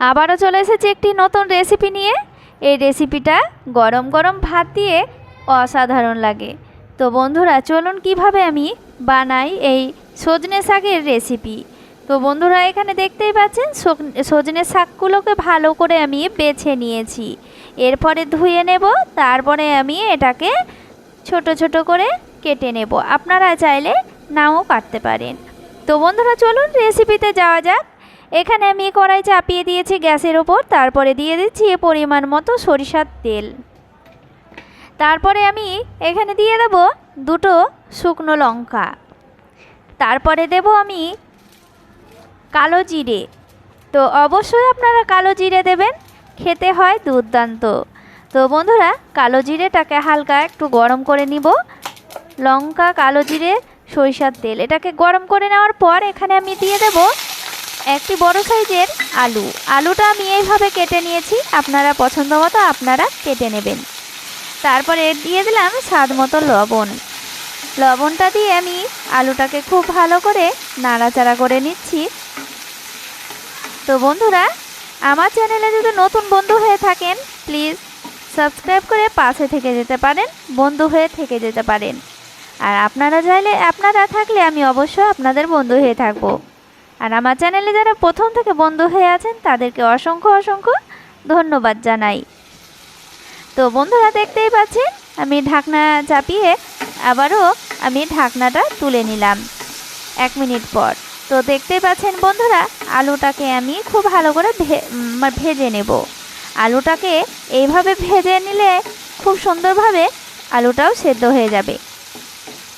আবারও চলে এসেছি একটি নতুন রেসিপি নিয়ে। এই রেসিপিটা গরম গরম ভাত দিয়ে অসাধারণ লাগে। তো বন্ধুরা, চলুন কীভাবে আমি বানাই এই সজনে শাকের রেসিপি তো বন্ধুরা, এখানে দেখতেই পাচ্ছেন সজনে শাকগুলোকে ভালো করে আমি বেছে নিয়েছি। এরপরে ধুয়ে নেব, তারপরে আমি এটাকে ছোট ছোট করে কেটে নেব। আপনারা চাইলে নাও কাটতে পারেন। তো বন্ধুরা, চলুন রেসিপিতে যাওয়া যাক। এখানে আমি কড়াই চাপিয়ে দিয়েছি গ্যাসের ওপর, তারপরে দিয়ে দিচ্ছি পরিমাণ মতো সরিষার তেল। তারপরে আমি এখানে দিয়ে দেব দুটো শুকনো লঙ্কা। তারপরে দেব আমি কালো জিরে। তো অবশ্যই আপনারা কালো জিরে দেবেন, খেতে হয় দুর্দান্ত। তো বন্ধুরা, কালো জিরেটাকে হালকা একটু গরম করে নিব। লঙ্কা, কালো জিরে, সরিষার তেল। এটাকে গরম করে নেওয়ার পর এখানে আমি দিয়ে দেব একটি বড় সাইজের আলু। আলুটা আমি এইভাবে কেটে নিয়েছি। আপনারা পছন্দ মতো আপনারা কেটে নেবেন। তারপরে দিয়ে দিলাম স্বাদ মতো লবণ। লবণটা দিয়ে আমি আলুটাকে খুব ভালো করে নাড়াচাড়া করে নিচ্ছি। তো বন্ধুরা, আমার চ্যানেলে যদি নতুন বন্ধু হয়ে থাকেন, প্লিজ সাবস্ক্রাইব করে পাশে থেকে যেতে পারেন, বন্ধু হয়ে থেকে যেতে পারেন। আর আপনারা চাইলে আপনারা থাকলে আমি অবশ্যই আপনাদের বন্ধু হয়ে থাকব। আর আমার চ্যানেলে যারা প্রথম থেকে বন্ধু হয়ে আছেন, তাদেরকে অসংখ্য অসংখ্য ধন্যবাদ জানাই। তো বন্ধুরা দেখতেই পাচ্ছেন, আমি ঢাকনা চাপিয়ে আবারও আমি ঢাকনাটা তুলে নিলাম এক মিনিট পর। তো দেখতেই পাচ্ছেন বন্ধুরা, আলুটাকে আমি খুব ভালো করে ভেজে নেব। আলুটাকে এইভাবে ভেজে নিলে খুব সুন্দরভাবে আলুটাও সেদ্ধ হয়ে যাবে।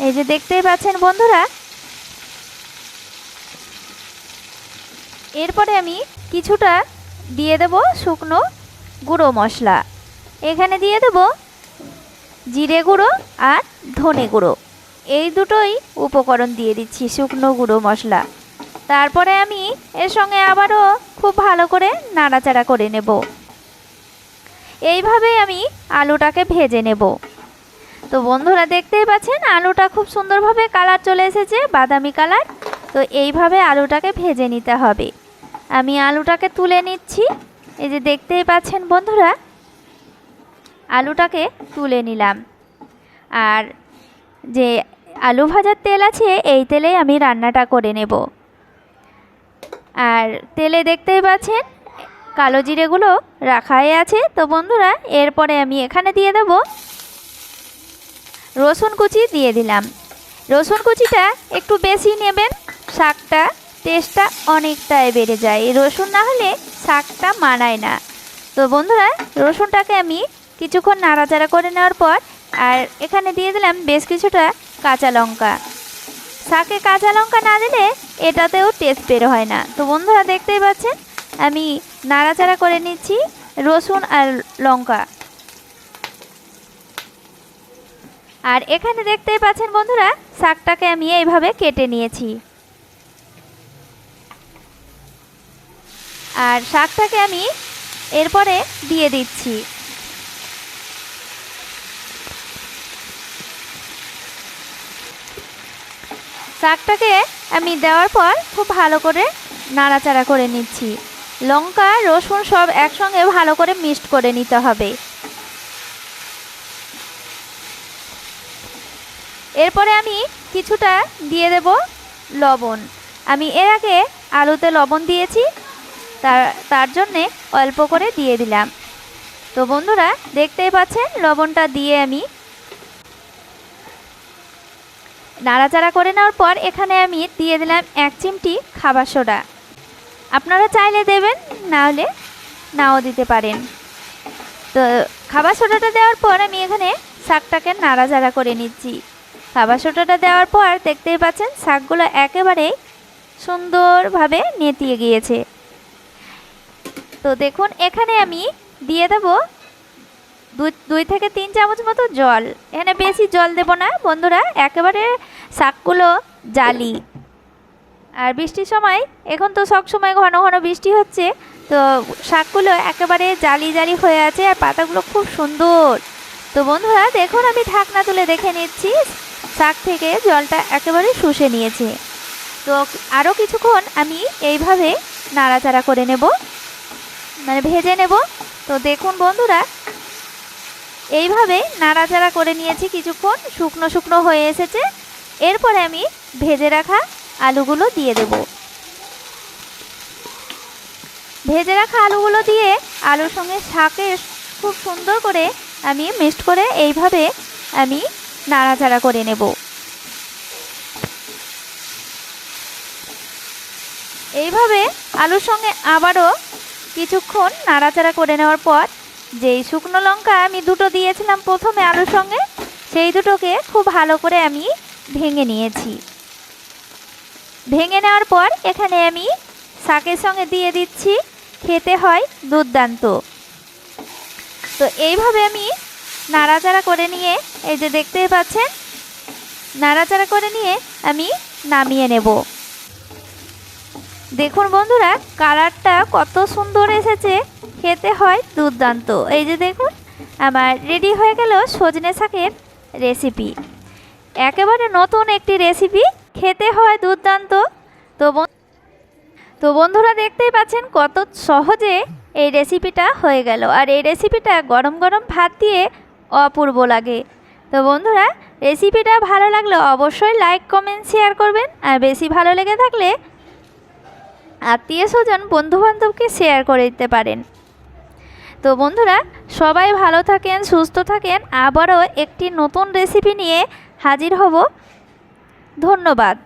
এই যে দেখতেই পাচ্ছেন বন্ধুরা এরপরে আমি কিছুটা দিয়ে দেব শুকনো গুঁড়ো মশলা। এখানে দিয়ে দেব জিরে গুঁড়ো আর ধনে গুঁড়ো। এই দুটোই উপকরণ দিয়ে দিচ্ছি শুকনো গুঁড়ো মশলা। তারপরে আমি এর সঙ্গে আবারও খুব ভালো করে নাড়াচাড়া করে নেব। এইভাবেই আমি আলুটাকে ভেজে নেব। তো বন্ধুরা দেখতেই পাচ্ছেন, আলুটা খুব সুন্দরভাবে কালার চলে এসেছে, বাদামি কালার। তো এইভাবে আলুটাকে ভেজে নিতে হবে। আমি আলুটাকে তুলে নিচ্ছি। এই যে দেখতেই পাচ্ছেন বন্ধুরা, আলুটাকে তুলে নিলাম। আর যে আলু ভাজার তেল আছে, এই তেলেই আমি রান্নাটা করে নেব। আর তেলে দেখতেই পাচ্ছেন, কালো জিরেগুলো রাখাই আছে। তো বন্ধুরা, এরপরে আমি এখানে দিয়ে দেব রসুন কুচি দিয়ে দিলাম। রসুন কুচিটা একটু বেশি নেবেন শাকটা টেস্টটা অনেকটাই বেড়ে যায়। রসুন না হলে শাকটা মানায় না। তো বন্ধুরা, রসুনটাকে আমি কিছুক্ষণ নাড়াচাড়া করে নেওয়ার পর আর এখানে দিয়ে দিলাম বেশ কিছুটা কাঁচা লঙ্কা। শাকে কাঁচা লঙ্কা না দিলে এটাতেও টেস্ট বের হয় না। তো বন্ধুরা, দেখতেই পাচ্ছেন, আমি নাড়াচাড়া করে নিচ্ছি রসুন আর লঙ্কা। আর এখানে দেখতেই পাচ্ছেন বন্ধুরা, শাকটাকে আমি এইভাবে কেটে নিয়েছি। আর শাকটাকে আমি এরপরে দিয়ে দিচ্ছি। শাকটাকে আমি দেওয়ার পর খুব ভালো করে নাড়াচাড়া করে নিচ্ছি। লঙ্কা, রসুন সব একসঙ্গে ভালো করে মিক্সড করে নিতে হবে। এরপরে আমি কিছুটা দিয়ে দেব লবণ। আমি এর আগে আলুতে লবণ দিয়েছি তার তার জন্যে অল্প করে দিয়ে দিলাম। তো বন্ধুরা, দেখতেই পাচ্ছেন, লবণটা দিয়ে আমি নাড়াচাড়া করে নেওয়ার পর এখানে আমি দিয়ে দিলাম এক চিমটি খাবার সোডা। আপনারা চাইলে দেবেন, না হলে নাও দিতে পারেন। তো খাবার সোডাটা দেওয়ার পর আমি এখানে শাকটাকে নাড়াচাড়া করে নিচ্ছি। খাবার সোডাটা দেওয়ার পর দেখতেই পাচ্ছেন, শাকগুলো একেবারেই সুন্দরভাবে নেতিয়ে গিয়েছে। তো দেখুন, এখানে আমি দিয়ে দেবো দুই দুই থেকে তিন চামচ মতো জল। এখানে বেশি জল দেব না, বন্ধুরা, একেবারে শাকগুলো জালি। আর বৃষ্টির সময়, এখন তো সব সময় ঘন ঘন বৃষ্টি হচ্ছে, তো শাকগুলো একেবারে জালি জালি হয়ে আছে আর পাতাগুলো খুব সুন্দর। তো বন্ধুরা, দেখুন, আমি ঢাকনা তুলে দেখে নিচ্ছি, শাক থেকে জলটা একেবারে শুষে নিয়েছে। তো আরও কিছুক্ষণ আমি এইভাবে নাড়াচাড়া করে নেব। মানে ভেজে নেব। তো দেখুন বন্ধুরা, এইভাবে নাড়াচাড়া করে নিয়েছি কিছুক্ষণ। শুকনো শুকনো হয়ে এসেছে। এরপরে আমি ভেজে রাখা আলুগুলো দিয়ে দেব। ভেজে রাখা আলুগুলো দিয়ে আলুর সঙ্গে শাকে খুব সুন্দর করে আমি মিক্সড করে এইভাবে আমি নাড়াচাড়া করে নেব। এইভাবে আলুর সঙ্গে আবারও কিছুক্ষণ নাড়াচাড়া করে নেওয়ার পর, যেই শুকনো লঙ্কা আমি দুটো দিয়েছিলাম প্রথমে আলুর সঙ্গে, সেই দুটোকে খুব ভালো করে আমি ভেঙে নিয়েছি। ভেঙে নেওয়ার পর এখানে আমি শাকের সঙ্গে দিয়ে দিচ্ছি, খেতে হয় দুর্দান্ত। তো এইভাবে আমি নাড়াচাড়া করে নিয়ে, এই যে দেখতেই পাচ্ছেন, নাড়াচাড়া করে নিয়ে আমি নামিয়ে নেব। দেখুন বন্ধুরা, কালারটা কত সুন্দর এসেছে। খেতে হয় দুর্দান্ত। এই যে দেখুন, আমার রেডি হয়ে গেল সজনে শাকের রেসিপি একেবারে নতুন একটি রেসিপি খেতে হয় দুর্দান্ত। তো তো বন্ধুরা, দেখতেই পাচ্ছেন কত সহজে এই রেসিপিটা হয়ে গেল। আর এই রেসিপিটা গরম গরম ভাত দিয়ে অপূর্ব লাগে। তো বন্ধুরা রেসিপিটা ভালো লাগলে অবশ্যই লাইক কমেন্ট শেয়ার করবেন। আর বেশি ভালো লেগে থাকলে আত্মীয় স্বজন বন্ধুবান্ধবকে শেয়ার করে দিতে পারেন। তো বন্ধুরা, সবাই ভালো থাকেন, সুস্থ থাকেন। আবারও একটি নতুন রেসিপি নিয়ে হাজির হব। ধন্যবাদ।